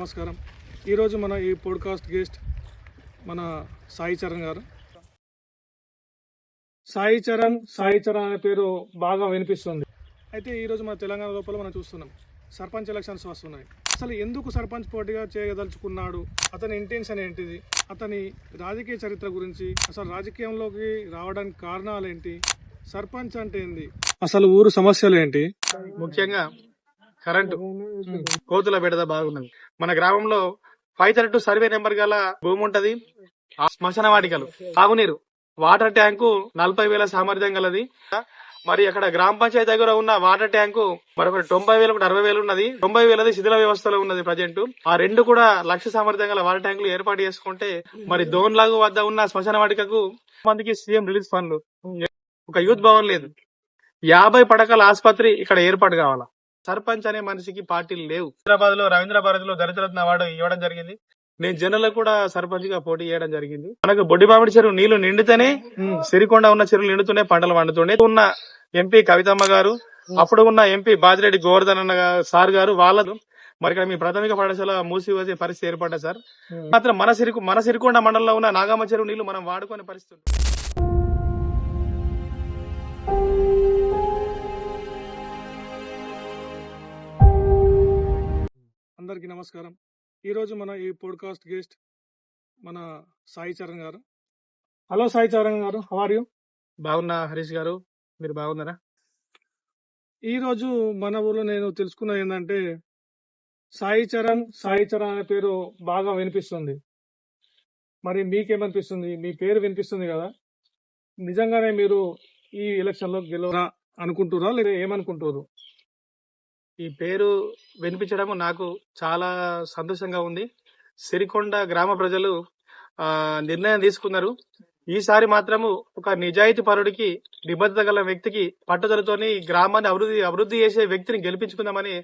నమస్కారం. ఈరోజు మన ఈ పోడ్కాస్ట్ గెస్ట్ మన సాయి చరణ్ గారు. సాయి చరణ్ సాయి చరణ్ అనే పేరు బాగా వినిపిస్తుంది. అయితే ఈరోజు మన తెలంగాణ లోపల మనం చూస్తున్నాం. సర్పంచ్ ఎలక్షన్స్ వస్తున్నాయి. అసలు ఎందుకు సర్పంచ్ పోటీగా చేయదలుచుకున్నాడు? అతని ఇంటెన్షన్ ఏంటిది? అతని రాజకీయ చరిత్ర గురించి అసలు రాజకీయంలోకి రావడానికి కారణాలు ఏంటి? సర్పంచ్ అంటే ఏంది? అసలు ఊరు సమస్యలు ఏంటి? ముఖ్యంగా కరెంటు. కోతుల బెడద బాగున్నది. మన గ్రామంలో five thirty two survey number గల భూమి ఉంటది. శ్మశాన వాటికలు. తాగునీరు. వాటర్ ట్యాంకు నలభై వేల సామర్థ్యం గలది. మరి అక్కడ గ్రామ పంచాయతీ దగ్గర ఉన్న వాటర్ ట్యాంకు మరొకటి తొంభై వేలు ఒకటి అరవై వేలు ఉన్నది. తొంభై వేలది శిథిల వ్యవస్థలో ఉన్నది ప్రజెంట్. ఆ రెండు కూడా లక్ష సామర్థ్యం గల వాటర్ ట్యాంకులు ఏర్పాటు చేసుకుంటే మరి దోన్లాగు వద్ద ఉన్న శ్మశాన వాటికకు మందికి సీఎం రిలీజ్ ఫండ్లు. ఒక యూత్ భవన్ లేదు. యాభై పడకల ఆసుపత్రి ఇక్కడ ఏర్పాటు కావాలా? సర్పంచ్ అనే మనిషికి పార్టీలు లేవు. హైదరాబాద్లో రవీంద్ర భారత్లో దళితురత్న అవార్డు ఇవ్వడం జరిగింది. నేను జనరల్ కూడా సర్పంచ్గా పోటీ చేయడం జరిగింది. మనకు బొడ్డిమామిడి చెరువు నీళ్ళు నిండితేనే సిరికొండ ఉన్న చెరువులు నిండుతూనే పంటలు పండుతుండే. ఉన్న ఎంపీ కవితమ్మ గారు అప్పుడు ఉన్న ఎంపీ బాజిరెడ్డి గోవర్ధన్ అన్న సార్ గారు వాళ్ళదు మరి ఇక్కడ మీ ప్రాథమిక పాఠశాల మూసి వచ్చే పరిస్థితి ఏర్పడ్డా సార్? మాత్రం మన సిరికు మన సిరికొండ మండలంలో ఉన్న నాగమ్మ చెరువు నీళ్ళు మనం వాడుకునే పరిస్థితి అందరికీ నమస్కారం. ఈరోజు మన ఈ పోడ్కాస్ట్ గెస్ట్ మన సాయి చరణ్ గారు. హలో సాయి చరణ్ గారు హవర్ యూ బాగున్నా హరీష్ గారు మీరు బాగున్నారా? ఈరోజు మన ఊర్లో నేను తెలుసుకున్నది ఏంటంటే సాయి చరణ్ సాయి చరణ్ అనే పేరు బాగా వినిపిస్తుంది. మరి మీకేమనిపిస్తుంది? మీ పేరు వినిపిస్తుంది కదా? నిజంగానే మీరు ఈ ఎలక్షన్లో గెలవరా అనుకుంటురా లేదా ఏమనుకుంటారు ఈ పేరు వినిపించడం నాకు చాలా సంతోషంగా ఉంది. సిరికొండ గ్రామ ప్రజలు నిర్ణయం తీసుకున్నారు. ఈసారి మాత్రము ఒక నిజాయితీ పరుడికి నిబద్ధత గల వ్యక్తికి పట్టుదలతోని గ్రామాన్ని అభివృద్ధి అభివృద్ధి చేసే వ్యక్తిని గెలిపించుకుందామని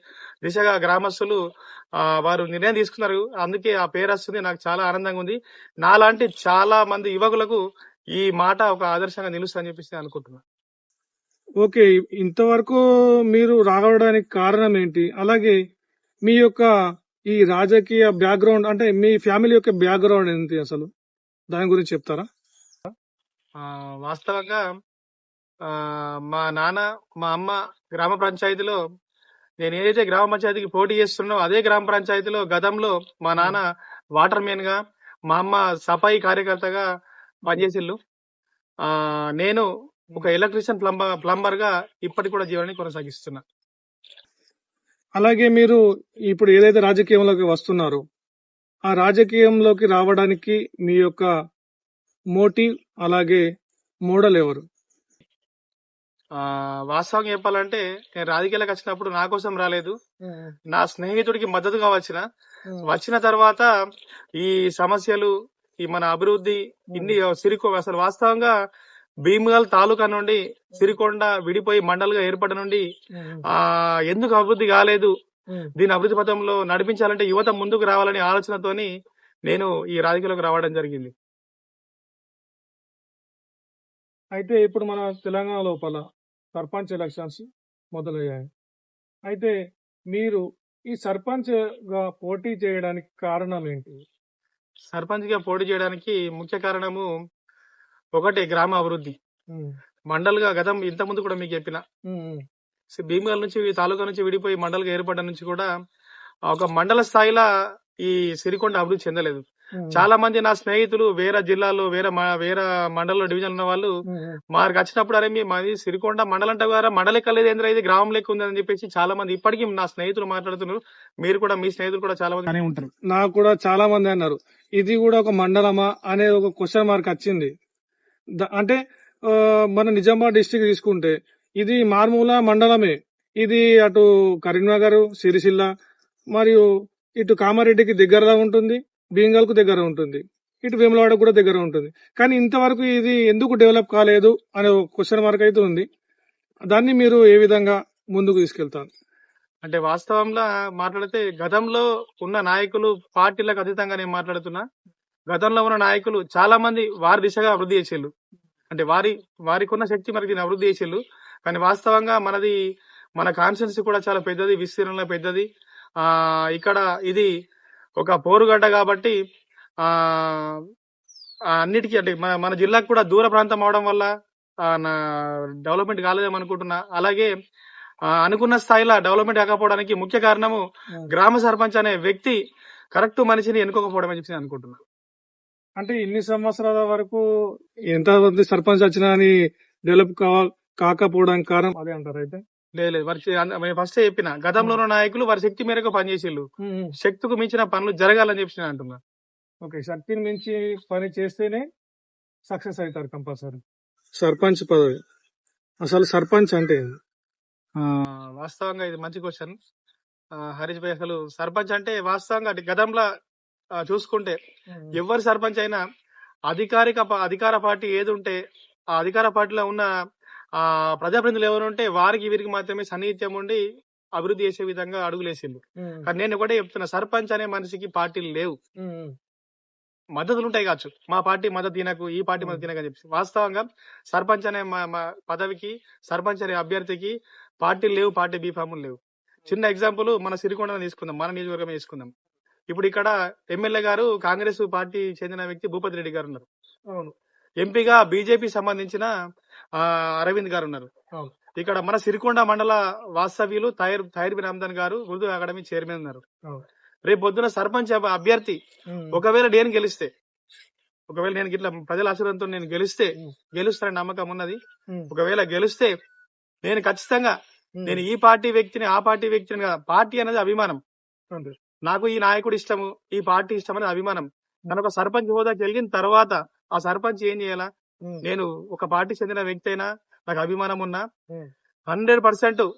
దిశగా గ్రామస్తులు వారు నిర్ణయం తీసుకున్నారు. అందుకే ఆ పేరు వస్తుంది. నాకు చాలా ఆనందంగా ఉంది. నాలాంటి చాలా మంది యువకులకు ఈ మాట ఒక ఆదర్శంగా నిలుస్తుందని చెప్పేసి అనుకుంటున్నాను ఓకే ఇంతవరకు మీరు రావడానికి కారణం ఏంటి? అలాగే మీ యొక్క ఈ రాజకీయ బ్యాక్గ్రౌండ్ అంటే మీ ఫ్యామిలీ యొక్క బ్యాక్గ్రౌండ్ ఏంటి అసలు? దాని గురించి చెప్తారా? వాస్తవంగా మా నాన్న మా అమ్మ గ్రామ పంచాయతీలో నేను ఏదైతే గ్రామ పంచాయతీకి పోటీ చేస్తున్నానో అదే గ్రామ పంచాయతీలో గతంలో మా నాన్న వాటర్ మెయిన్గా మా అమ్మ సఫాయి కార్యకర్తగా పనిచేసిళ్ళు ఆ, నేను ఒక ఎలక్ట్రీషియన్ ప్లంబర్ ప్లంబర్గా ఇప్పటికి కూడా జీవనాన్ని కొనసాగిస్తున్నా. అలాగే మీరు ఇప్పుడు ఏదైతే రాజకీయంలోకి వస్తున్నారో ఆ రాజకీయంలోకి రావడానికి మీ యొక్క మోటివ్ అలాగే మోడల్ ఎవరు? ఆ వాస్తవంగా చెప్పాలంటే నేను రాజకీయాలకు వచ్చినప్పుడు నా కోసం రాలేదు. నా స్నేహితుడికి మద్దతుగా వచ్చిన. వచ్చిన తర్వాత ఈ సమస్యలు ఈ మన అభివృద్ధి ఇన్ని సిరికొ అసలు వాస్తవంగా భీమగల్ తాలూకా నుండి సిరికొండ విడిపోయి మండలుగా ఏర్పడ నుండి ఆ ఎందుకు అభివృద్ధి కాలేదు? దీని అభివృద్ధి పథంలో నడిపించాలంటే యువత ముందుకు రావాలనే ఆలోచనతోని నేను ఈ రాజకీయాలకు రావడం జరిగింది. అయితే ఇప్పుడు మన తెలంగాణ లోపల సర్పంచ్ ఎలక్షన్స్ మొదలయ్యాయి. అయితే మీరు ఈ సర్పంచ్గా పోటీ చేయడానికి కారణం ఏంటి? సర్పంచ్గా పోటీ చేయడానికి ముఖ్య కారణము ఒకటి గ్రామ అభివృద్ధి. మండల్గా గతం ఇంత ముందు కూడా మీకు చెప్పిన. భీమగల్ నుంచి తాలూకా నుంచి విడిపోయి మండలిగా ఏర్పడ్డ నుంచి కూడా ఒక మండల స్థాయిలో ఈ సిరికొండ అభివృద్ధి చెందలేదు. చాలా మంది నా స్నేహితులు వేరే జిల్లాలో వేరే వేరే మండలంలో డివిజన్ ఉన్న వాళ్ళు. మాకు వచ్చినప్పుడు అరే మీ మాది సిరికొండ మండలం అంటే గారా మండలి కలేదు ఏంద్రా ఇది గ్రామం లెక్క ఉంది అని చెప్పేసి చాలా మంది ఇప్పటికీ నా స్నేహితులు మాట్లాడుతున్నారు. మీరు కూడా మీ స్నేహితులు కూడా చాలా మంది ఉంటారు. నాకు కూడా చాలా మంది అన్నారు ఇది కూడా ఒక మండలమా అనే ఒక క్వశ్చన్ మార్క్ వచ్చింది. అంటే మన నిజామాబాద్ డిస్టిక్ తీసుకుంటే ఇది మార్మూల మండలమే. ఇది అటు కరీంనగర్ సిరిసిల్ల మరియు ఇటు కామారెడ్డికి దగ్గరగా ఉంటుంది భీంగల్కు దగ్గర ఉంటుంది ఇటు వేములవాడ కూడా దగ్గర ఉంటుంది. కానీ ఇంతవరకు ఇది ఎందుకు డెవలప్ కాలేదు అనే క్వశ్చన్ మార్క్ అయితే ఉంది. దాన్ని మీరు ఏ విధంగా ముందుకు తీసుకెళ్తారు? అంటే వాస్తవంలో మాట్లాడితే గతంలో ఉన్న నాయకులు పార్టీలకు అతీతంగా నేను మాట్లాడుతున్నా. గతంలో ఉన్న నాయకులు చాలా మంది వారి దిశగా అభివృద్ధి చేసేళ్ళు అంటే వారి వారికి ఉన్న శక్తి మనకి దీన్ని అభివృద్ధి చేసేళ్ళు కానీ వాస్తవంగా మనది మన కాన్స్టిట్యున్సీ కూడా చాలా పెద్దది విస్తీర్ణంలో పెద్దది. ఆ ఇక్కడ ఇది ఒక పోరుగడ్డ కాబట్టి ఆ అన్నిటికీ అంటే మన మన జిల్లాకు కూడా దూర ప్రాంతం అవడం వల్ల నా డెవలప్మెంట్ కాలేదేమో అనుకుంటున్నా. అలాగే అనుకున్న స్థాయిలో డెవలప్మెంట్ కాకపోవడానికి ముఖ్య కారణము గ్రామ సర్పంచ్ అనే వ్యక్తి కరెక్ట్ మనిషిని ఎన్నుకోకపోవడం అని చెప్పి నేను అనుకుంటున్నా. అంటే ఇన్ని సంవత్సరాల వరకు ఎంత మంది సర్పంచ్ వచ్చినా అని డెవలప్ కావ- కాకపోవడానికి కారణం అదే అంటారు అయితే? లేదు వారి ఫస్ట్ చెప్పిన. గతంలో ఉన్న నాయకులు వారి శక్తి మేరకు పనిచేసిళ్ళు. శక్తికి మించిన పనులు జరగాలని చెప్పి నేను అంటున్నా. ఓకే శక్తిని మించి పని చేస్తేనే సక్సెస్ అవుతారు కంపల్సరీ. సర్పంచ్ పదవి. అసలు సర్పంచ్ అంటే వాస్తవంగా ఇది మంచి క్వశ్చన్. హరీష్ భాయ్ అసలు సర్పంచ్ అంటే వాస్తవంగా గతంలో చూసుకుంటే ఎవరు సర్పంచ్ అయినా అధికారిక అధికార పార్టీ ఏది ఉంటే ఆ అధికార పార్టీలో ఉన్న ఆ ప్రజాప్రతినిధులు ఎవరు ఉంటే వారికి వీరికి మాత్రమే సన్నిహిత్యం ఉండి అభివృద్ధి చేసే విధంగా అడుగులేసిండు కానీ నేను ఒకటే చెప్తున్నా సర్పంచ్ అనే మనిషికి పార్టీలు లేవు. మద్దతులు ఉంటాయి కావచ్చు. మా పార్టీ మద్దతు తినకు ఈ పార్టీ మద్దతు తినకు అని చెప్పి వాస్తవంగా సర్పంచ్ అనే పదవికి సర్పంచ్ అనే అభ్యర్థికి పార్టీలు లేవు పార్టీ బీఫాములు లేవు. చిన్న ఎగ్జాంపుల్ మన సిరికొండ తీసుకుందాం మన నియోజకవర్గం తీసుకుందాం. ఇప్పుడు ఇక్కడ ఎమ్మెల్యే గారు కాంగ్రెస్ పార్టీ చెందిన వ్యక్తి భూపతి రెడ్డి గారు ఉన్నారు అవును ఎంపీగా బీజేపీ సంబంధించిన అరవింద్ గారు ఉన్నారు. ఇక్కడ మన సిరికొండ మండల వాస్తవ్యులు తైర్ తైర్ బిన్ రమదాన్ గారు ఉర్దూ అకాడమీ చైర్మన్ ఉన్నారు. రేపు పొద్దున సర్పంచ్ అభ- అభ్యర్థి ఒకవేళ నేను గెలిస్తే ఒకవేళ నేను ఇట్లా ప్రజల ఆశీర్వాదంతో నేను గెలిస్తే ఉం. గెలుస్తానని నమ్మకం ఉన్నది. ఒకవేళ గెలిస్తే నేను ఖచ్చితంగా నేను ఈ పార్టీ వ్యక్తిని ఆ పార్టీ వ్యక్తిని కాదు పార్టీ అనేది అభిమానం. నాకు ఈ నాయకుడు ఇష్టము ఈ పార్టీ ఇష్టం అనేది అభిమానం. తను ఒక సర్పంచ్ హోదా కలిగిన తర్వాత ఆ సర్పంచ్ ఏం చేయాలా? నేను ఒక పార్టీ చెందిన వ్యక్తి అయినా నాకు అభిమానం ఉన్నా. హండ్రెడ్ పర్సెంట్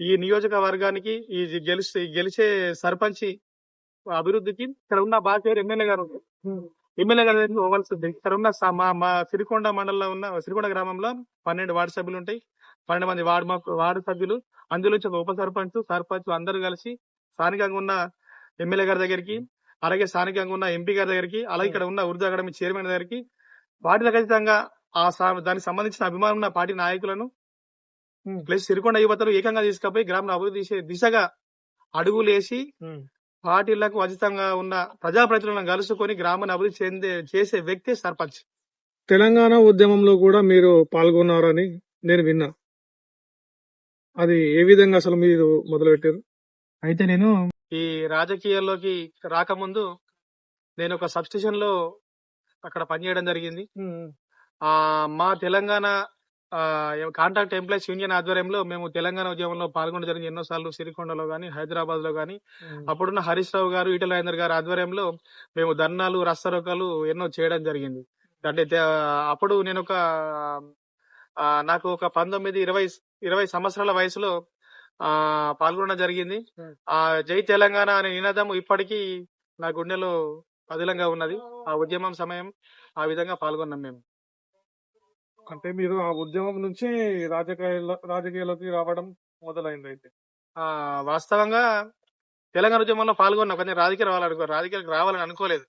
ఈ నియోజకవర్గానికి ఈ గెలిస్తే గెలిచే సర్పంచ్ అభివృద్ధికి ఇక్కడ ఉన్న బాగా ఎమ్మెల్యే గారు. ఎమ్మెల్యే గారి పోవాల్సింది? ఇక్కడ ఉన్న మా మా సిరికొండ మండలంలో ఉన్న సిరికొండ గ్రామంలో పన్నెండు వార్డు సభ్యులు ఉంటాయి. పన్నెండు మంది వార్డు మా- వార్డు సభ్యులు. అందులో ఒక ఉప సర్పంచ్ సర్పంచ్ అందరూ కలిసి స్థానికంగా ఉన్న ఎమ్మెల్యే గారి దగ్గరికి అలాగే స్థానికంగా ఉన్న ఎంపీ గారి దగ్గరికి అలాగే ఇక్కడ ఉన్న ఉర్దూ అకాడమీ చైర్మన్ దగ్గరికి పార్టీల ఖచ్చితంగా ఆ దానికి సంబంధించిన అభిమానం ఉన్న పార్టీ నాయకులను. ప్లస్ సిరికొండ యువతలు ఏకంగా తీసుకుపోయి గ్రామ అభివృద్ధి చేసే దిశగా అడుగులేసి పార్టీలకు అతీతంగా ఉన్న ప్రజాప్రతినిధులను కలుసుకొని గ్రామాన్ని అభివృద్ధి చెందే చేసే వ్యక్తి సర్పంచ్. తెలంగాణ ఉద్యమంలో కూడా మీరు పాల్గొన్నారని నేను విన్నా. అది ఏ విధంగా అసలు మీరు మొదలుపెట్టారు? అయితే నేను ఈ రాజకీయాల్లోకి రాకముందు నేను ఒక సబ్స్టేషన్లో అక్కడ పనిచేయడం జరిగింది. ఆ మా తెలంగాణ కాంట్రాక్ట్ ఎంప్లాయీస్ యూనియన్ ఆధ్వర్యంలో మేము తెలంగాణ ఉద్యమంలో పాల్గొనడం జరిగింది. ఎన్నోసార్లు సిరికొండలో గానీ హైదరాబాద్లో గానీ అప్పుడున్న హరీష్ రావు గారు ఈటల రాజేందర్ గారి ఆధ్వర్యంలో మేము ధర్నాలు రస్తరోకలు ఎన్నో చేయడం జరిగింది. అంటే అప్పుడు నేను ఒక నాకు ఒక పంతొమ్మిది ఇరవై ఇరవై సంవత్సరాల వయసులో ఆ పాల్గొనడం జరిగింది. ఆ జై తెలంగాణ అనే నినాదం ఇప్పటికీ నా గుండెలో పదిలంగా ఉన్నది. ఆ ఉద్యమం సమయం ఆ విధంగా పాల్గొన్నాం మేము. అంటే మీరు ఆ ఉద్యమం నుంచి రాజకీయాల రాజకీయాల్లోకి రావడం మొదలైంది అయితే. ఆ వాస్తవంగా తెలంగాణ ఉద్యమంలో పాల్గొన్నాం కానీ రాజకీయ రావాలనుకో రాజకీయాలకు రావాలని అనుకోలేదు.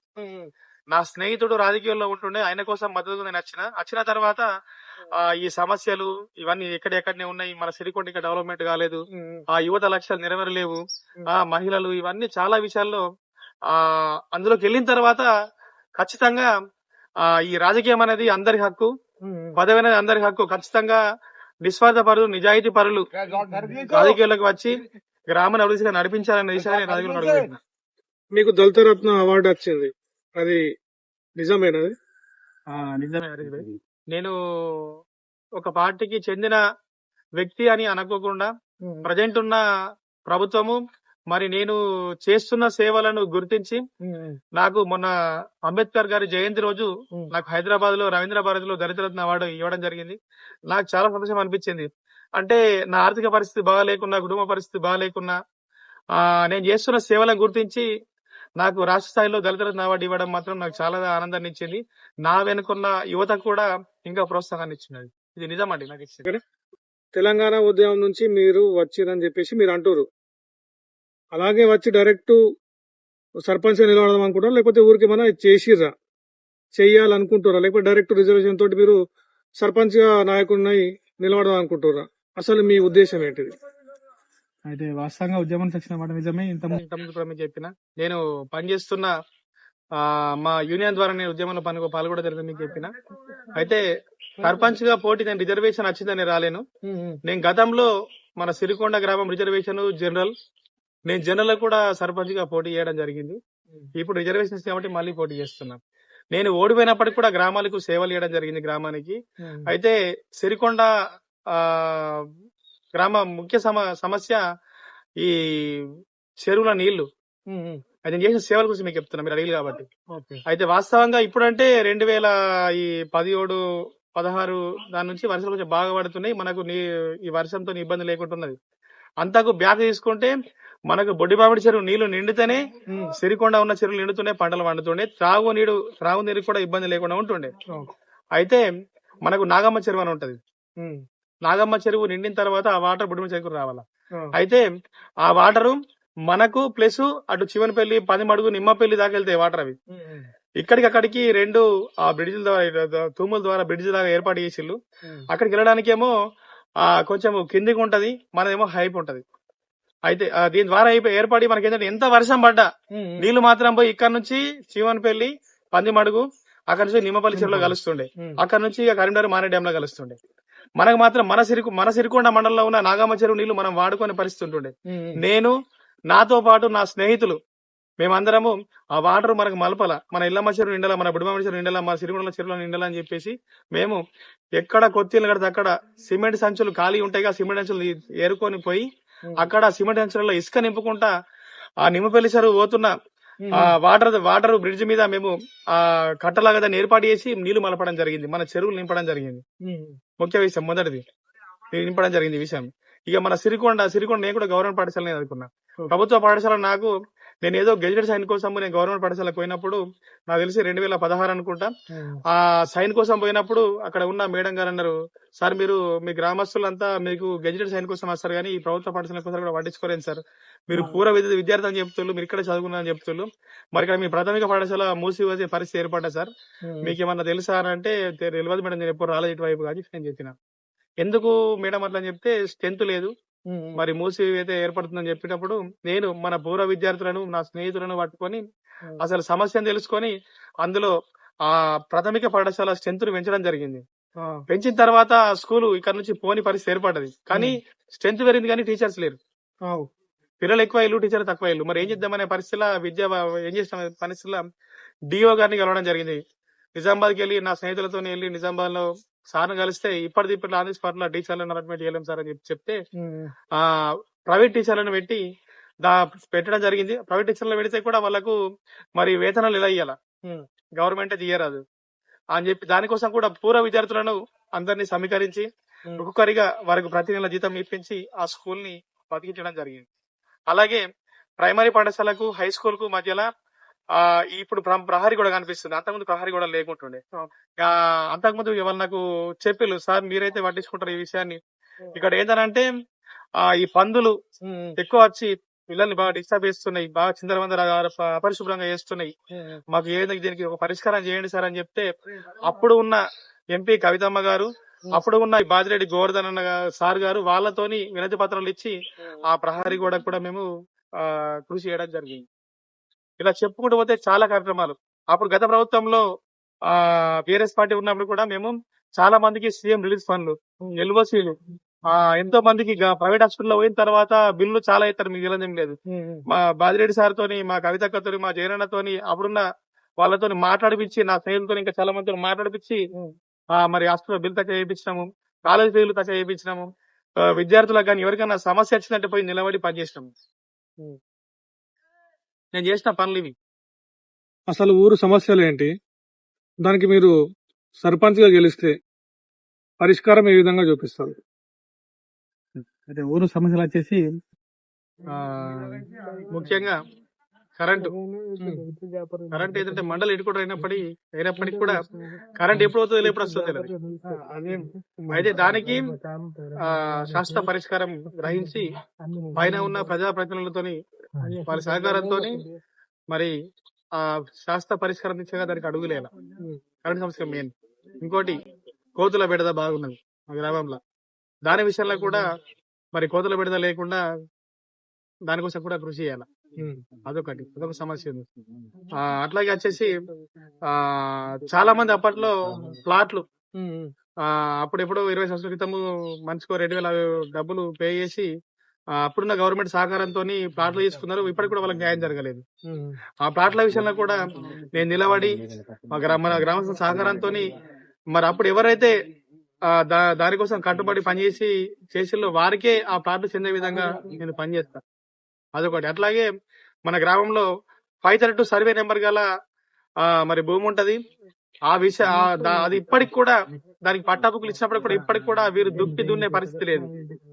నా స్నేహితుడు రాజకీయాల్లో ఉంటుండే ఆయన కోసం మద్దతు నేను వచ్చిన వచ్చిన తర్వాత ఈ సమస్యలు ఇవన్నీ ఎక్కడెక్కడనే ఉన్నాయి. మన సిరికొండ ఇంకా డెవలప్మెంట్ కాలేదు. ఆ యువత లక్ష్యాలు నెరవేరలేవు. ఆ మహిళలు ఇవన్నీ చాలా విషయాల్లో ఆ అందులోకి వెళ్ళిన తర్వాత ఖచ్చితంగా ఆ ఈ రాజకీయం అనేది అందరి హక్కు. పదవి అనేది అందరి హక్కు. ఖచ్చితంగా నిస్వార్థ పరులు నిజాయితీ పరులు రాజకీయాల్లోకి వచ్చి గ్రామాన్ని అభివృద్ధిగా నడిపించాలనే దిశగా నేను రాజకీయాల్లో అడుగుపెట్టిన. మీకు దళిత రత్న అవార్డు వచ్చింది. అది నిజమేనది ఆ, నిజమే. నేను ఒక పార్టీకి చెందిన వ్యక్తి అని అనుకోకుండా ప్రజెంట్ ఉన్న ప్రభుత్వము మరి నేను చేస్తున్న సేవలను గుర్తించి నాకు మొన్న అంబేద్కర్ గారి జయంతి రోజు నాకు హైదరాబాద్లో రవీంద్ర భారతి లో దళిత రత్న అవార్డు ఇవ్వడం జరిగింది. నాకు చాలా సంతోషం అనిపించింది. అంటే నా ఆర్థిక పరిస్థితి బాగా లేకున్నా కుటుంబ పరిస్థితి బాగా లేకున్నా ఆ నేను చేస్తున్న సేవలను గుర్తించి నాకు రాష్ట్ర స్థాయిలో దళిత రత్న అవార్డు ఇవ్వడం మాత్రం నాకు చాలా ఆనందాన్ని ఇచ్చింది నా వెనుకున్న యువత కూడా ఇంకా ప్రోత్సాహాన్ని ఇచ్చినది ఇది నిజమండి నాకు ఇచ్చింది తెలంగాణ ఉద్యమం నుంచి మీరు వచ్చిరని చెప్పేసి మీరు అంటారు అలాగే వచ్చి డైరెక్ట్ సర్పంచ్గా నిలబడదాం అనుకుంటారా? లేకపోతే ఊరికి ఏమైనా చేసిర్రా? చెయ్యాలనుకుంటారా లేకపోతే డైరెక్ట్ రిజర్వేషన్ తోటి మీరు సర్పంచ్గా నాయకుడిని నిలబడదాం అనుకుంటారా అసలు మీ ఉద్దేశం ఏంటిది? అయితే వాస్తవంగా ఉద్యమం వచ్చిన మాట నిజమే. ఇంత ఇంతకుముందు చెప్పిన నేను పనిచేస్తున్న మా యూనియన్ ద్వారా నేను ఉద్యమంలో పని పాల్గొనడం జరిగింది మీకు చెప్పిన. అయితే సర్పంచ్గా పోటీ నేను రిజర్వేషన్ వచ్చిందని రాలేను. నేను గతంలో మన సిరికొండ గ్రామం రిజర్వేషన్ జనరల్ నేను జనరల్ కూడా సర్పంచ్గా పోటీ చేయడం జరిగింది. ఇప్పుడు రిజర్వేషన్స్ కాబట్టి మళ్ళీ పోటీ చేస్తున్నాను నేను ఓడిపోయినప్పటికి కూడా గ్రామాలకు సేవలు చేయడం జరిగింది గ్రామానికి. అయితే సిరికొండ ఆ గ్రామ ముఖ్య సమ సమస్య ఈ చెరువుల నీళ్ళు. అది నేను చేసిన సేవల గురించి మీకు చెప్తున్నా మీరు అడిగి కాబట్టి. అయితే వాస్తవంగా ఇప్పుడంటే రెండు వేల ఈ పదిహేడు పదహారు దాని నుంచి వర్షాలు కొంచెం బాగా పడుతున్నాయి. మనకు నీ ఈ వర్షంతో ఇబ్బంది లేకుండా ఉన్నది. అంతకు బ్యాక్ తీసుకుంటే మనకు బొడ్డిపామిడి చెరువు నీళ్ళు నిండితేనే సిరికొండ ఉన్న చెరువులు నిండుతున్నాయి పంటలు పండుతుండే. త్రాగునీరు త్రాగునీరు కూడా ఇబ్బంది లేకుండా ఉంటుండే. అయితే మనకు నాగమ్మ చెరువు అని ఉంటది. నాగమ్మ చెరువు నిండిన తర్వాత ఆ వాటర్ బుడిమ చెరుకు రావాలా. అయితే ఆ వాటరు మనకు ప్లస్ అటు చివనపల్లి పది మడుగు నిమ్మపల్లి దాకా వెళ్తాయి వాటర్ అవి. ఇక్కడికి అక్కడికి రెండు ఆ బ్రిడ్జిల ద్వారా తూముల ద్వారా బ్రిడ్జ్ దాకా ఏర్పాటు చేసిళ్ళు. అక్కడికి వెళ్ళడానికేమో ఆ కొంచెం కిందికి ఉంటది మనదేమో హైప్ ఉంటది. అయితే దీని ద్వారా ఏర్పడి మనకి ఏంటంటే ఎంత వర్షం పడ్డా నీళ్ళు మాత్రం పోయి ఇక్కడ నుంచి చివనపల్లి పంది మడుగు అక్కడ నుంచి నిమ్మపల్లి చెరువులో కలుస్తుండే. అక్కడ నుంచి కరీంనగర్ మానే డ్యామ్లో కలుస్తుండే. మనకు మాత్రం మన సిరికు మన సిరికొండ మండలంలో ఉన్న నాగమ్మ చెరువు నీళ్ళు మనం వాడుకునే పరిస్థితి ఉంటుండే నేను నాతో పాటు నా స్నేహితులు మేమందరము ఆ వాటర్ మనకు మలపల మన ఇల్లమ్మ చెరువు నిండాల మన బుడిమామిడి చెరువు నిండాల మన సిరికొండల చెరువులో నిండాల అని చెప్పేసి మేము ఎక్కడ కొత్తిల్లు కడితే అక్కడ సిమెంట్ సంచులు ఖాళీ ఉంటాయి కదా సిమెంట్ సంచులు ఏరుకొని పోయి అక్కడ సిమెంట్ సంచులలో ఇసుక నింపుకుంటా ఆ నిమ్మపల్లి చెరువు పోతున్న ఆ వాటర్ వాటర్ బ్రిడ్జ్ మీద మేము ఆ కట్టలాగా దాన్ని ఏర్పాటు చేసి నీళ్ళు మలపడం జరిగింది మన చెరువులు నింపడం జరిగింది. ముఖ్య విషయం మొదటిది. నింపడం జరిగింది ఈ విషయం. ఇక మన సిరికొండ సిరికొండ నేను కూడా గవర్నమెంట్ పాఠశాల అనుకున్నా. ప్రభుత్వ పాఠశాల నాకు నేను ఏదో గెజిటెడ్ సైన్ కోసం నేను గవర్నమెంట్ పాఠశాలకు పోయినప్పుడు నాకు తెలిసి రెండు వేల పదహారు అనుకుంటా. ఆ సైన్ కోసం పోయినప్పుడు అక్కడ ఉన్న మేడం గారు అన్నారు సార్ మీరు మీ గ్రామస్తులంతా మీకు గెజిటెడ్ సైన్ కోసం వస్తారు కానీ ఈ ప్రభుత్వ పాఠశాల కోసం కూడా పట్టించుకోలేదు సార్. మీరు పూర్వ విద్య విద్యార్థి అని చెప్తున్నారు మీరు ఇక్కడ చదువుకున్నారని చెప్తున్నారు మరి ఇక్కడ మీ ప్రాథమిక పాఠశాల మూసి వచ్చే పరిస్థితి ఏర్పడ్డా సార్? మీకు ఏమన్నా తెలుసా అంటే "తె- తెలియదు మేడం నేను ఎప్పుడు రాలేదు ఇటువైపు కానీ నేను చెప్పిన. ఎందుకు మేడం అట్లా అని చెప్తే స్ట్రెంత్ లేదు. మరి మూసి అయితే ఏర్పడుతుందని చెప్పినప్పుడు నేను మన పూర్వ విద్యార్థులను నా స్నేహితులను పట్టుకొని అసలు సమస్యను తెలుసుకొని అందులో ఆ ప్రాథమిక పాఠశాల స్ట్రెంత్ను పెంచడం జరిగింది. పెంచిన తర్వాత స్కూల్ ఇక్కడ నుంచి పోని పరిస్థితి ఏర్పడ్డది. కానీ స్ట్రెంత్ పెరిగింది కానీ టీచర్స్ లేరు. పిల్లలు ఎక్కువ ఇల్లు టీచర్ తక్కువ ఇల్లు. మరి ఏం చేద్దామనే పరిస్థితిలో విద్య ఏం చేసిన పరిస్థితిలో డిఓ గారిని కలవడం జరిగింది. నిజామాబాద్కి వెళ్ళి నా స్నేహితులతో వెళ్ళి నిజామాబాద్లో సార్ను కలిస్తే ఇప్పటిది ఇప్పుడు ఆన్ ది స్పాట్లో టీచర్లను అలాట్మెంట్ చేయలేం సార్ అని చెప్పి చెప్తే ఆ ప్రైవేట్ టీచర్లను పెట్టి దా పెట్టడం జరిగింది. ప్రైవేట్ టీచర్లు పెడితే కూడా వాళ్ళకు మరి వేతనాలు ఎలా ఇయ్యాల? గవర్నమెంట్ తీయరాదు. అని చెప్పి దానికోసం కూడా పూర్వ విద్యార్థులను అందరినీ సమీకరించి ఒక్కొక్కరిగా వారికి ప్రతి నెల జీతం ఇప్పించి ఆ స్కూల్ని బతికించడం జరిగింది. అలాగే ప్రైమరీ పాఠశాలకు హై స్కూల్కు మధ్యలో ఆ ఇప్పుడు ప్ర- ప్రహరీ కూడా కనిపిస్తుంది. అంతకుముందు ప్రహరీ కూడా లేకుంటుండే. అంతకుముందు ఇవాళ నాకు చెప్పిల్లు సార్ మీరైతే పట్టించుకుంటారు ఈ విషయాన్ని. ఇక్కడ ఏంటంటే ఆ ఈ పందులు ఎక్కువ వచ్చి పిల్లల్ని బాగా డిస్టర్బ్ చేస్తున్నాయి బాగా చిందరవందర అపరిశుభ్రంగా చేస్తున్నాయి. మాకు ఏదో దీనికి ఒక పరిష్కారం చేయండి సార్ అని చెప్తే అప్పుడు ఉన్న ఎంపీ కవితమ్మ గారు అప్పుడు ఉన్న ఈ బాజిరెడ్డి గోవర్ధన్ అన్న సార్ గారు వాళ్ళతోని వినతి పత్రాలు ఇచ్చి ఆ ప్రహరీ గోడ కూడా మేము ఆ కృషి చేయడం జరిగింది. ఇలా చెప్పుకుంటూ పోతే చాలా కార్యక్రమాలు. అప్పుడు గత ప్రభుత్వంలో ఆ బీఆర్ఎస్ పార్టీ ఉన్నప్పుడు కూడా మేము చాలా మందికి సీఎం రిలీఫ్ ఫండ్లు ఎల్ఓసీలు ఆ ఎంతో మందికి ప్రైవేట్ హాస్పిటల్ పోయిన తర్వాత బిల్లు చాలా ఇస్తారు మీకు తెలియదేం లేదు. మా బాదిరెడ్డి సార్ తోని మా కవితక్కతోని మా జయనన్నతోని అప్పుడున్న వాళ్ళతోని మాట్లాడిపించి నా స్నేహితులతో ఇంకా చాలా మందితో మాట్లాడిపించి ఆ మరి హాస్పిటల్ బిల్ తక్కువ చేయించినాము కాలేజ్ ఫీజులు తక్కువ చేయించినాము విద్యార్థులకు కానీ ఎవరికైనా సమస్య వచ్చినట్టు పోయి నిలబడి పనిచేసినాము. నేను చేసిన పనులు ఇవి. అసలు ఊరు సమస్యలు ఏంటి? దానికి మీరు సర్పంచ్గా గెలిస్తే పరిష్కారం ఏ విధంగా చూపిస్తారు? అయితే ఊరు సమస్యలు వచ్చేసి ఆ, ముఖ్యంగా కరెంటు. కరెంట్ ఏంటంటే మండలి ఇటు కూడా అయినప్పటి అయినప్పటికీ కూడా కరెంట్ ఎప్పుడు అవుతుందో ఎప్పుడు వస్తుందో అయితే దానికి ఆ శాస్త్ర పరిష్కారం గ్రహించి పైన ఉన్న ప్రజాప్రతినిధులతోని వారి సహకారంతో మరి ఆ శాస్త్ర పరిష్కారం దిశగా దానికి అడుగులేల కరెంట్ సమస్య మెయిన్. ఇంకోటి కోతుల బెడద బాగున్నది మా గ్రామంలో. దాని విషయంలో కూడా మరి కోతుల బెడద లేకుండా దానికోసం కూడా కృషి చేయాలి. అదొకటి. అదొక సమస్య ఉంది. అట్లాగే వచ్చేసి ఆ చాలా మంది అప్పట్లో ప్లాట్లు ఆ అప్పుడు ఎప్పుడో ఇరవై సంవత్సరాల క్రితము మనిషికో రెండు వేల డబ్బులు పే చేసి అప్పుడున్న గవర్నమెంట్ సహకారంతో ప్లాట్లు తీసుకున్నారు. ఇప్పటికి కూడా వాళ్ళకి న్యాయం జరగలేదు. ఆ ప్లాట్ల విషయంలో కూడా నేను నిలబడి మా గ్రామ సహకారంతో మరి అప్పుడు ఎవరైతే దానికోసం కట్టుబడి పనిచేసి చేసిల్లో వారికే ఆ ప్లాట్లు చెందే విధంగా నేను పనిచేస్తా. అదొకటి. అట్లాగే మన గ్రామంలో five thirty two survey number గల ఆ, మరి భూమి ఉంటది. ఆ విషయ అది ఇప్పటికి కూడా దానికి పట్టాపుకులు ఇచ్చినప్పుడు కూడా ఇప్పటికి కూడా వీరు దుక్కి దున్నే పరిస్థితి లేదు.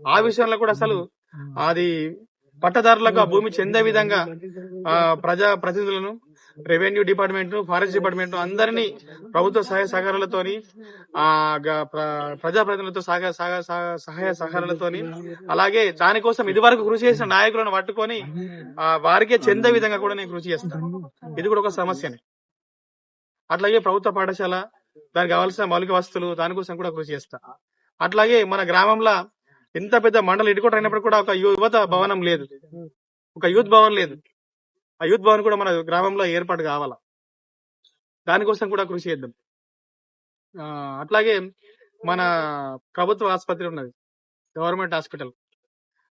ఆ విషయంలో కూడా అసలు అది పట్టదారులకు ఆ భూమి చెందే విధంగా ఆ ప్రజా ప్రతినిధులను రెవెన్యూ డిపార్ట్మెంట్ ఫారెస్ట్ డిపార్ట్మెంట్ అందరినీ ప్రభుత్వ సహాయ సహకారాలతోని ఆ ప్రజా ప్రతినిధులతో సహాయ సహకారాలతోని అలాగే దానికోసం ఇదివరకు కృషి చేసిన నాయకులను పట్టుకొని ఆ వారికే చెందే విధంగా కూడా నేను కృషి చేస్తాను ఇది కూడా ఒక సమస్యనే. అట్లాగే ప్రభుత్వ పాఠశాల దానికి కావాల్సిన మౌలిక వస్తువులు దానికోసం కూడా కృషి చేస్తా. అట్లాగే మన గ్రామంలో ఎంత పెద్ద మండలం ఇటుకోట అయినప్పుడు కూడా ఒక యువత భవనం లేదు. ఒక యూత్ భవన్ లేదు. ఆ యూత్ భవన్ కూడా మన గ్రామంలో ఏర్పాటు కావాలా? దానికోసం కూడా కృషి చేద్దాం. అట్లాగే మన ప్రభుత్వ ఆసుపత్రి ఉన్నది. Government hospital.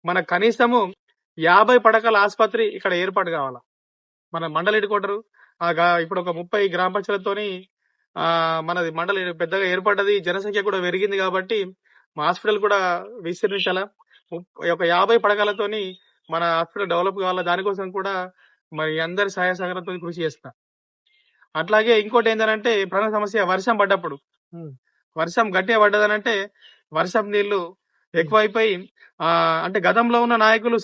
మన కనీసము యాభై పడకల ఆసుపత్రి ఇక్కడ ఏర్పాటు కావాలా? మన మండలి హెడ్కోటరు ఆ ఇప్పుడు ఒక ముప్పై గ్రామ పంచాయతీలతోని మనది మండలి పెద్దగా ఏర్పడ్డది. జనసంఖ్య కూడా పెరిగింది కాబట్టి మా హాస్పిటల్ కూడా విస్తరించాలా ఒక యాభై పడకలతోని మన హాస్పిటల్ డెవలప్ కావాలా దానికోసం కూడా మరి అందరి సహాయ సహకారంతో కృషి చేస్తా. అట్లాగే ఇంకోటి ఏంటంటే ప్రధాన సమస్య వర్షం పడ్డప్పుడు. వర్షం గట్టిగా పడ్డదనంటే వర్షం నీళ్ళు ఎక్కువైపోయి ఆ అంటే గతంలో ఉన్న నాయకులు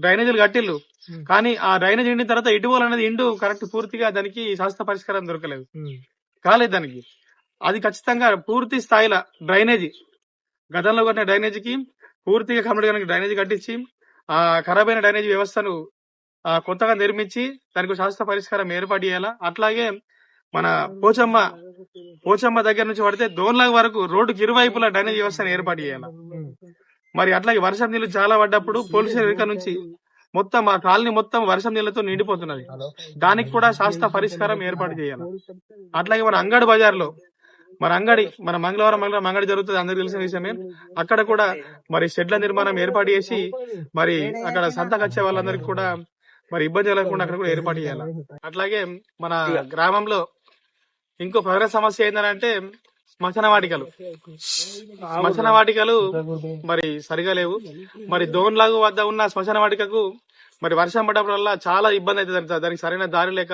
డ్రైనేజీలు కట్టిల్లు. కానీ ఆ డ్రైనేజ్ ఎండిన తర్వాత ఇటువల్ అనేది ఇండు కరెక్ట్ పూర్తిగా దానికి శాస్త్ర పరిష్కారం దొరకలేదు. కాలేదు దానికి. అది ఖచ్చితంగా పూర్తి స్థాయిలో డ్రైనేజీ గతంలో కట్టిన డ్రైనేజీకి పూర్తిగా కంప్లీట్ కనుక డ్రైనేజీ కట్టించి ఆ ఖరాబ్ అయిన డ్రైనేజీ వ్యవస్థను ఆ, కొత్తగా నిర్మించి దానికి శాస్త్ర పరిష్కారం ఏర్పాటు చేయాలా? అట్లాగే మన పోచమ్మ పోచమ్మ దగ్గర నుంచి పడితే దోన్లాగ్ వరకు రోడ్డుకి ఇరువైపులా డ్రైనేజ్ వ్యవస్థను ఏర్పాటు చేయాలి? మరి అట్లాగే వర్షం నీళ్ళు చాలా పడ్డప్పుడు పోలీసు వెనుక నుంచి మొత్తం ఆ కాలనీ మొత్తం వర్షం నీళ్ళతో నిండిపోతున్నది. దానికి కూడా శాస్త్ర పరిష్కారం ఏర్పాటు చేయాలి? అట్లాగే మన అంగడి బజార్లో మన అంగడి మన మంగళవారం మంగళవారం అంగడి జరుగుతుంది అందరికి తెలిసిన విషయమే. అక్కడ కూడా మరి షెడ్ల నిర్మాణం ఏర్పాటు చేసి మరి అక్కడ సంతకు వచ్చే వాళ్ళందరికీ కూడా మరి ఇబ్బంది కలగకుండా అక్కడ కూడా ఏర్పాటు చేయాలి. అట్లాగే మన గ్రామంలో ఇంకో ప్రధాన సమస్య ఏంటంటే శ్మశాన వాటికలు. శ్మశాన వాటికలు మరి సరిగా లేవు. మరి దోన్లాగు వద్ద ఉన్న శ్మశాన వాటికకు మరి వర్షం పడ్డప్పుడల్లా చాలా ఇబ్బంది అవుతుంది దానికి- దానికి సరైన దారి లేక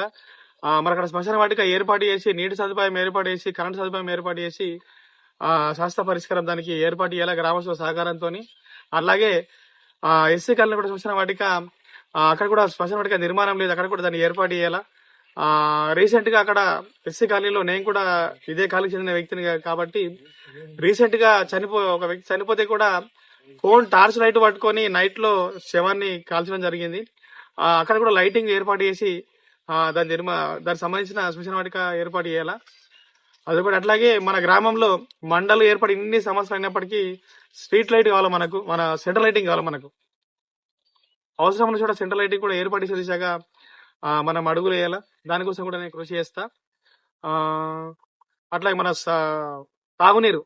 మరి అక్కడ శ్మశాన వాటిక ఏర్పాటు చేసి నీటి సదుపాయం ఏర్పాటు చేసి కరెంట్ సదుపాయం ఏర్పాటు చేసి శాస్త్ర పరిష్కారం దానికి ఏర్పాటు చేయాలి గ్రామస్తుల సహకారంతో అలాగే ఎస్సీ కాలనీ కూడా శ్మశాన వాటిక అక్కడ కూడా శ్మశాన వాటిక నిర్మాణం లేదు అక్కడ కూడా దాన్ని ఏర్పాటు చేయాలా. రీసెంట్గా అక్కడ ఎస్సీ కాలనీలో నేను కూడా ఇదే కాలనీకి చెందిన వ్యక్తిని కాబట్టి రీసెంట్గా చనిపో ఒక వ్యక్తి చనిపోతే కూడా ఫోన్ టార్చ్ లైట్ పట్టుకొని నైట్లో శవాన్ని కాల్చడం జరిగింది. అక్కడ కూడా లైటింగ్ ఏర్పాటు చేసి దాని నిర్మా దానికి సంబంధించిన శ్మశాన వాటిక ఏర్పాటు చేయాలా? అదొకటి అట్లాగే మన గ్రామంలో మండలు ఏర్పడి ఇన్ని సమస్యలు అయినప్పటికీ స్ట్రీట్ లైట్ కావాలి మనకు మన సెంట్రల్ లైటింగ్ కావాలి మనకు. అవసరం ఉన్న చోట సెంట్రల్ లైటింగ్ కూడా ఏర్పాటు ఆ, మనం అడుగులు వేయాలా? దానికోసం కూడా నేను కృషి చేస్తా. అట్లాగే మన స- తాగునీరు.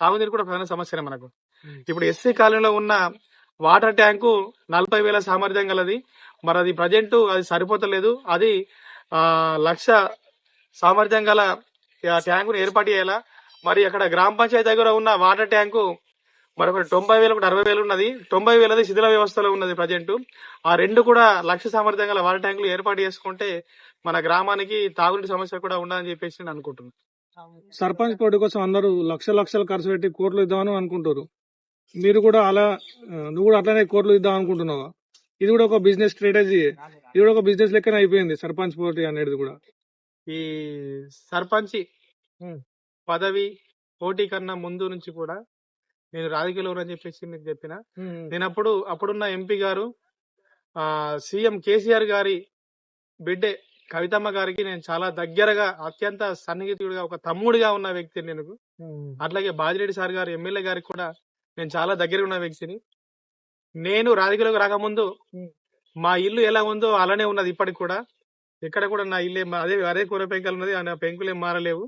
తాగునీరు కూడా ప్రధాన సమస్యనే మనకు. ఇప్పుడు ఎస్సీ కాలనీలో ఉన్న వాటర్ ట్యాంకు నలభై వేల సామర్థ్యం గలది. మరి అది ప్రజెంట్ అది సరిపోతలేదు. అది లక్ష సామర్థ్యం గల ఆ ట్యాంకును ఏర్పాటు చేయాలా? మరి అక్కడ గ్రామ పంచాయతీ దగ్గర ఉన్న వాటర్ ట్యాంకు మరి ఒకటి తొంభై వేలు ఒకటి అరవై వేలు ఉన్నది. తొంభై వేలది శిథిల వ్యవస్థలో ఉన్నది ప్రజెంట్. ఆ రెండు కూడా లక్ష సామర్థ్యం గల వాటర్ ట్యాంకులు ఏర్పాటు చేసుకుంటే మన గ్రామానికి తాగునీటి సమస్య కూడా ఉండదని చెప్పేసి నేను అనుకుంటున్నాను సర్పంచ్ పోటీ కోసం అందరూ లక్ష లక్షలు ఖర్చు పెట్టి కోట్లు ఇద్దామని అనుకుంటారు మీరు కూడా అలా నువ్వు కూడా అట్లనే కోట్లు ఇద్దాం అనుకుంటున్నావా? ఇది కూడా ఒక బిజినెస్ స్ట్రాటజీ ఇది కూడా ఒక బిజినెస్ లెక్కనే అయిపోయింది సర్పంచ్ పోటీ అనేది కూడా. ఈ సర్పంచి. పదవి పోటీ కన్నా ముందు నుంచి కూడా నేను రాజకీయాల్లో అని చెప్పేసి మీకు చెప్పిన నేను అప్పుడు అప్పుడున్న ఎంపీ గారు ఆ సీఎం కేసీఆర్ గారి బిడ్డే కవితమ్మ గారికి నేను చాలా దగ్గరగా అత్యంత సన్నిహితుడిగా ఒక తమ్ముడిగా ఉన్న వ్యక్తిని నేను. అట్లాగే బాజిరెడ్డి సార్ గారు ఎమ్మెల్యే గారికి కూడా నేను చాలా దగ్గర ఉన్న వ్యక్తిని. నేను రాజకీయాలకు రాకముందు మా ఇల్లు ఎలా ఉందో అలానే ఉన్నది ఇప్పటికి కూడా. ఎక్కడ కూడా నా ఇల్లు అదే అదే కూర పెంకలు ఉన్నది ఆ నా పెంకులు ఏం మారలేవు.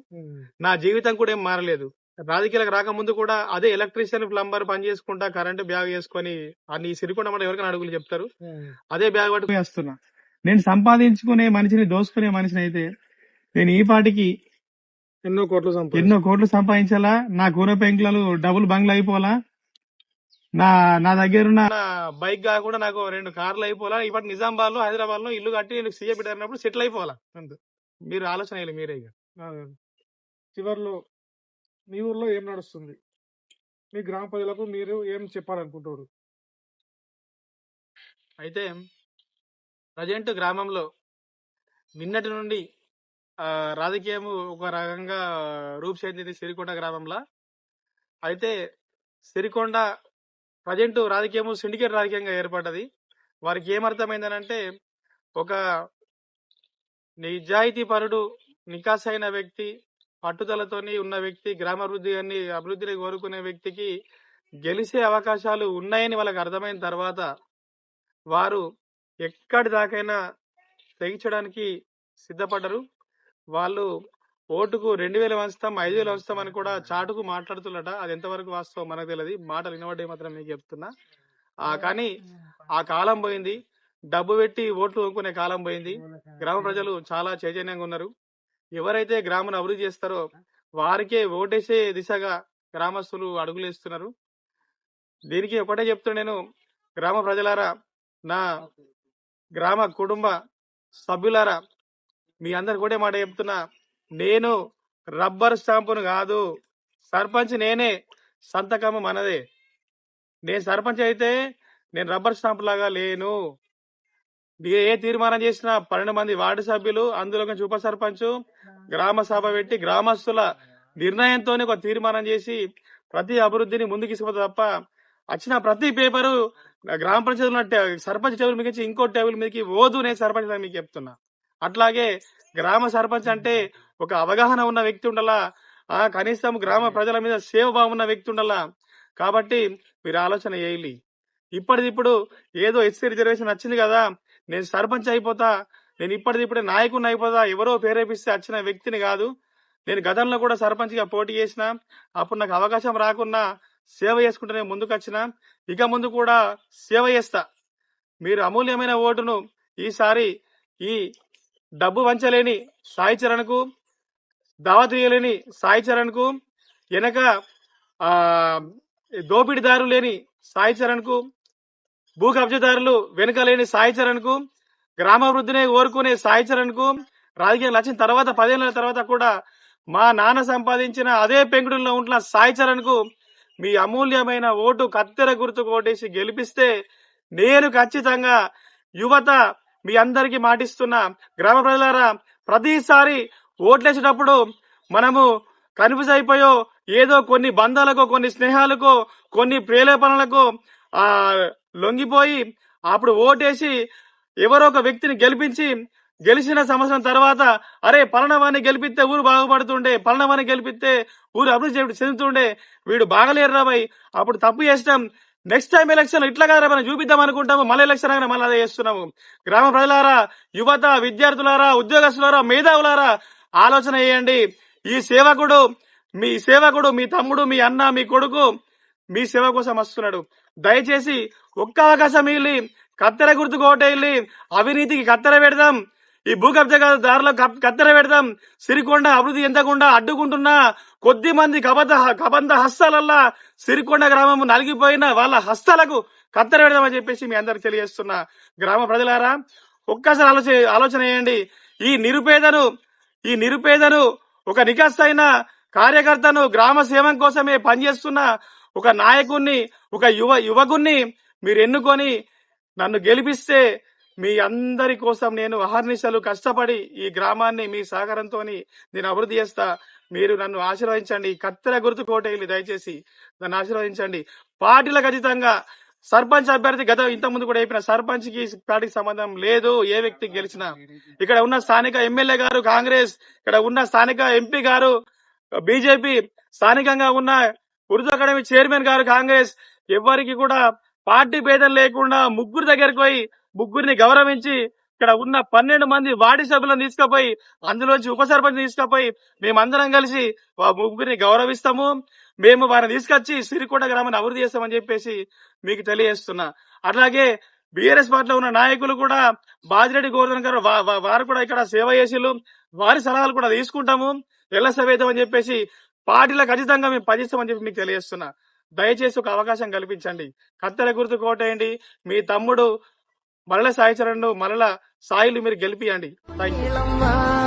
నా జీవితం కూడా ఏం మారలేదు. రాజకీయాలకు రాకముందు కూడా అదే ఎలక్ట్రీషియన్ ప్లంబర్ పని చేసుకుంటా కరెంట్ బ్యాగ్ చేసుకొని అని సిరికొండ మన ఎవరికైనా అడుగులు చెప్తారు? అదే బ్యాగ్ పట్టుకుని వేస్తున్నా. నేను సంపాదించుకునే మనిషిని దోసుకునే మనిషిని అయితే నేను ఈ పాటికి ఎన్నో కోట్లు ఎన్నో కోట్లు సంపాదించాలా? నా కూర పెంకులు డబుల్ బంగ్లా అయిపోలా నా నా దగ్గర ఉన్న బైక్ కాకుండా నాకు రెండు కార్లు అయిపోవాలా? ఇప్పటి నిజామాబాద్లో హైదరాబాద్లో ఇల్లు కట్టి నేను సీఏ పెట్టినప్పుడు సెటిల్ అయిపోవాలా? అంతే. మీరు ఆలోచన వేయాలి మీరే ఇక. చివర్లో మీ ఊర్లో ఏం నడుస్తుంది? మీ గ్రామ ప్రజలకు మీరు ఏం చెప్పాలనుకుంటారు అయితే ప్రజెంట్ గ్రామంలో నిన్నటి నుండి రాజకీయం ఒక రకంగా రూపుచెందింది సిరికొండ గ్రామంలో. అయితే సిరికొండ ప్రజెంట్ రాజకీయము సిండికేట్ రాజకీయంగా ఏర్పడ్డది. వారికి ఏమర్థమైందనంటే ఒక నిజాయితీ పరుడు నికాసైన వ్యక్తి పట్టుదలతోని ఉన్న వ్యక్తి గ్రామాభివృద్ధి అని అభివృద్ధిని కోరుకునే వ్యక్తికి గెలిచే అవకాశాలు ఉన్నాయని వాళ్ళకి అర్థమైన తర్వాత వారు ఎక్కడి దాకైనా తెగించడానికి సిద్ధపడ్డరు. వాళ్ళు ఓటుకు రెండు వేలు వంచుతాం ఐదు వేలు వంచుతాం అని కూడా చాటుకు మాట్లాడుతున్నట అది ఎంతవరకు వాస్తవం మనకు తెలియదు మాటలు వినబడ్డే మాత్రం మీకు చెప్తున్నా. ఆ కానీ ఆ కాలం పోయింది. డబ్బు పెట్టి ఓట్లు కొనుక్కునే కాలం పోయింది. గ్రామ ప్రజలు చాలా చైతన్యంగా ఉన్నారు. ఎవరైతే గ్రామాన్ని అభివృద్ధి చేస్తారో వారికే ఓటేసే దిశగా గ్రామస్తులు అడుగులేస్తున్నారు దీనికి ఒకటే చెప్తున్నా నేను. గ్రామ ప్రజలారా నా గ్రామ కుటుంబ సభ్యులారా మీ అందరు కూడా మాట చెప్తున్నా. నేను రబ్బర్ స్టాంపును కాదు సర్పంచ్ నేనే సంతకము మనదే. నేను సర్పంచ్ అయితే నేను రబ్బర్ స్టాంప్ లాగా లేను. ఏ తీర్మానం చేసినా పన్నెండు మంది వార్డు సభ్యులు అందులో కొంచెం ఉప సర్పంచ్ గ్రామ సభ పెట్టి గ్రామస్తుల నిర్ణయంతోనే ఒక తీర్మానం చేసి ప్రతి అభివృద్ధిని ముందుకు తీసుకుపోతుంది తప్ప వచ్చిన ప్రతి పేపరు గ్రామ పంచాయతీ ఉన్న సర్పంచ్ టేబుల్ మీకు ఇంకో టేబుల్ మీదకి ఓదు నేను సర్పంచ్ మీకు చెప్తున్నా. అట్లాగే గ్రామ సర్పంచ్ అంటే ఒక అవగాహన ఉన్న వ్యక్తి ఉండాలా ఆ కనీసం గ్రామ ప్రజల మీద సేవ భావం ఉన్న వ్యక్తి ఉండాలా. కాబట్టి మీరు ఆలోచన చేయాలి ఇప్పటిదిప్పుడు ఏదో ఎస్సీ రిజర్వేషన్ వచ్చింది కదా నేను సర్పంచ్ అయిపోతా నేను ఇప్పటిది ఇప్పుడే నాయకుడిని అయిపోతా ఎవరో ప్రేరేపిస్తే వచ్చిన వ్యక్తిని కాదు. నేను గతంలో కూడా సర్పంచ్గా పోటీ చేసిన అప్పుడు నాకు అవకాశం రాకున్నా సేవ చేసుకుంటూనే ముందుకు వచ్చిన ఇక ముందు కూడా సేవ చేస్తా. మీరు అమూల్యమైన ఓటును ఈసారి ఈ డబ్బు వంచలేని సాయి చరణ్కు దావతీయలేని సాయి చరణ్కు వెనక ఆ దోపిడిదారు లేని సాయి చరణ్కు భూ కబ్జదారులు వెనుక లేని సాయి చరణ్కు గ్రామాభివృద్ధినే కోరుకునే సాయి చరణ్కు రాజకీయాలు వచ్చిన తర్వాత పదేళ్ళ తర్వాత కూడా మా నాన్న సంపాదించిన అదే పెంకుడులో ఉంటున్న సాయి చరణ్కు మీ అమూల్యమైన ఓటు కత్తెర గుర్తు ఓటేసి గెలిపిస్తే నేను ఖచ్చితంగా యువత మీ అందరికి మాటిస్తున్నా గ్రామ ప్రజలారా ప్రతిసారి ఓట్లేసేటప్పుడు మనము కన్ఫ్యూజ్ అయిపోయో ఏదో కొన్ని బంధాలకు కొన్ని స్నేహాలకు కొన్ని ప్రేరేపణలకు ఆ లొంగిపోయి అప్పుడు ఓటేసి ఎవరో ఒక వ్యక్తిని గెలిపించి గెలిచిన సంవత్సరం తర్వాత అరే పలనవాణి గెలిపిస్తే ఊరు బాగుపడుతుండే పలనవాణి గెలిపిస్తే ఊరు అభివృద్ధి చెందుతుండే వీడు బాగలేరు రాబాయి అప్పుడు తప్పు చేసినాం నెక్స్ట్ టైం ఎలక్షన్ ఇట్లా కదా మనం చూపిద్దాం అనుకుంటాము. మళ్ళీ ఎలక్షన్ అయినా మళ్ళీ అదే చేస్తున్నాము. గ్రామ ప్రజలారా యువత విద్యార్థులారా ఉద్యోగస్తులారా మేధావులారా ఆలోచన చేయండి. ఈ సేవకుడు మీ సేవకుడు మీ తమ్ముడు మీ అన్న మీ కొడుకు మీ సేవ కోసం వస్తున్నాడు. దయచేసి ఒక్క అవకాశం వెళ్ళి కత్తెర గుర్తుకు ఓటేళ్ళి అవినీతికి కత్తెర పెడదాం. ఈ భూ కబ్జాదారుల కత్తెర పెడదాం. సిరికొండ అభివృద్ధి ఎంతకుండా అడ్డుకుంటున్నా కొద్ది మంది కబద కబంధ హస్తాలల్లా సిరికొండ గ్రామం నలిగిపోయిన వాళ్ళ హస్తాలకు కత్తెర పెడదామని చెప్పేసి మీ అందరికి తెలియజేస్తున్నా. గ్రామ ప్రజలారా ఒక్కసారి ఆలోచన ఆలోచన చేయండి. ఈ నిరుపేదను ఈ నిరుపేదను ఒక నికస్తైన కార్యకర్తను గ్రామ సేవం కోసమే పనిచేస్తున్న ఒక నాయకుణ్ణి ఒక యువ యువకుణ్ణి మీరు ఎన్నుకొని నన్ను గెలిపిస్తే మీ అందరి కోసం నేను అహర్నిశలు కష్టపడి ఈ గ్రామాన్ని మీ సహకారంతో నేను అభివృద్ధి చేస్తా. మీరు నన్ను ఆశీర్వదించండి. కత్తెర గుర్తు కోటేయాలి దయచేసి నన్ను ఆశీర్వదించండి. పార్టీల ఖచ్చితంగా సర్పంచ్ అభ్యర్థి గత ఇంత ముందు కూడా అయిపోయిన సర్పంచ్కి పార్టీకి సంబంధం లేదు. ఏ వ్యక్తి గెలిచినా ఇక్కడ ఉన్న స్థానిక ఎమ్మెల్యే గారు కాంగ్రెస్ ఇక్కడ ఉన్న స్థానిక ఎంపీ గారు బీజేపీ స్థానికంగా ఉన్న ఉర్దూ అకాడమీ చైర్మన్ గారు కాంగ్రెస్ ఎవరికి కూడా పార్టీ భేదం లేకుండా ముగ్గురు దగ్గరికి పోయి ముగ్గురిని గౌరవించి ఇక్కడ ఉన్న పన్నెండు మంది వార్డు సభ్యులను తీసుకుపోయి అందులోంచి ఉప సర్పంచ్ తీసుకుపోయి మేమందరం కలిసి ముగ్గురిని గౌరవిస్తాము. మేము వారిని తీసుకొచ్చి సిరికోట గ్రామాన్ని అభివృద్ధి చేస్తామని చెప్పేసి మీకు తెలియజేస్తున్నా. అట్లాగే బీఆర్ఎస్ పార్టీలో ఉన్న నాయకులు కూడా బాజిరెడ్డి గోవర్ధన్ గారు వారు కూడా ఇక్కడ సేవ చేసిళ్ళు. వారి సలహాలు కూడా తీసుకుంటాము. ఎల్ల అని చెప్పేసి పార్టీలో ఖచ్చితంగా మేము పనిస్తామని చెప్పి మీకు తెలియజేస్తున్నా. దయచేసి ఒక అవకాశం కల్పించండి. కత్తెర గుర్తు కోటేయండి. మీ తమ్ముడు మరల సాయి చరణ్ మరల సాయిలు మీరు గెలిపియండి. Thank you